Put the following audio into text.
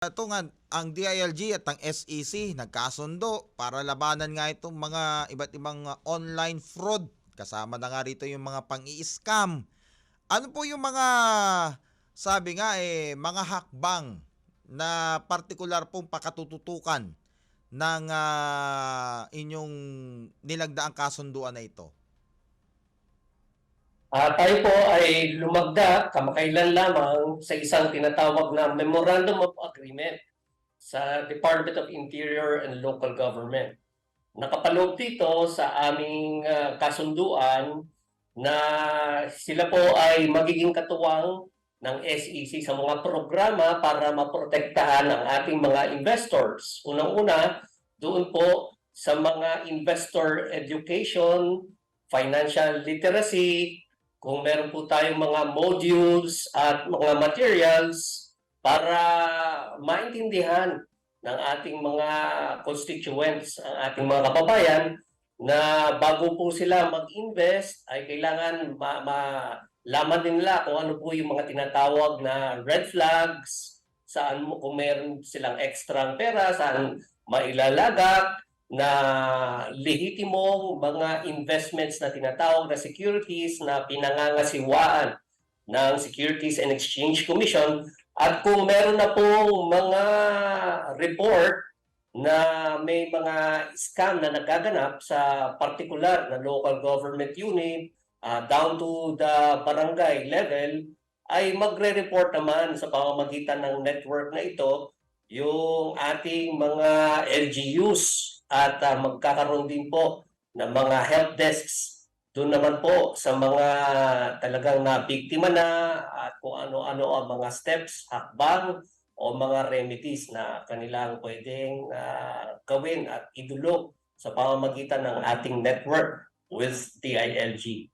Ito nga, ang DILG at ang SEC nagkasundo para labanan nga itong mga iba't ibang uh, online fraud. Kasama na nga rito yung mga pang-i-scam. Ano po yung mga, sabi nga eh, mga hakbang na partikular pong pakatututukan ng ah, inyong nilagdaang kasunduan na ito? Ah, tayo po ay lumagda kamakailan lamang sa isang tinatawag na Memorandum of Agreement sa Department of Interior and Local Government. Nakapaloob dito sa aming ah, kasunduan na sila po ay magiging katuwang ng SEC sa mga programa para maprotektahan ang ating mga investors. Unang-una, doon po sa mga investor education, financial literacy, kung meron po tayong mga modules at mga materials para maintindihan ng ating mga constituents, ang ating mga kababayan, na bago po sila mag-invest ay kailangan ma- malaman din nila kung ano po yung mga tinatawag na red flags, saan mo kung meron silang extra pera, saan mailalagak, na lehitimong mga investments na tinatawag na securities na pinangangasiwaan ng Securities and Exchange Commission. At kung meron na pong mga report na may mga scam na nagaganap sa particular na local government unit ah, down to the barangay level ay magre-report naman sa pamamagitan ng network na ito yung ating mga LGUs at ah, magkakaroon din po ng mga help desks doon naman po sa mga talagang nabiktima na at kung ano-ano ang mga steps, hakbang o mga remedies na kanilang pwedeng ah, gawin at idulog sa pamamagitan ng ating network with DILG.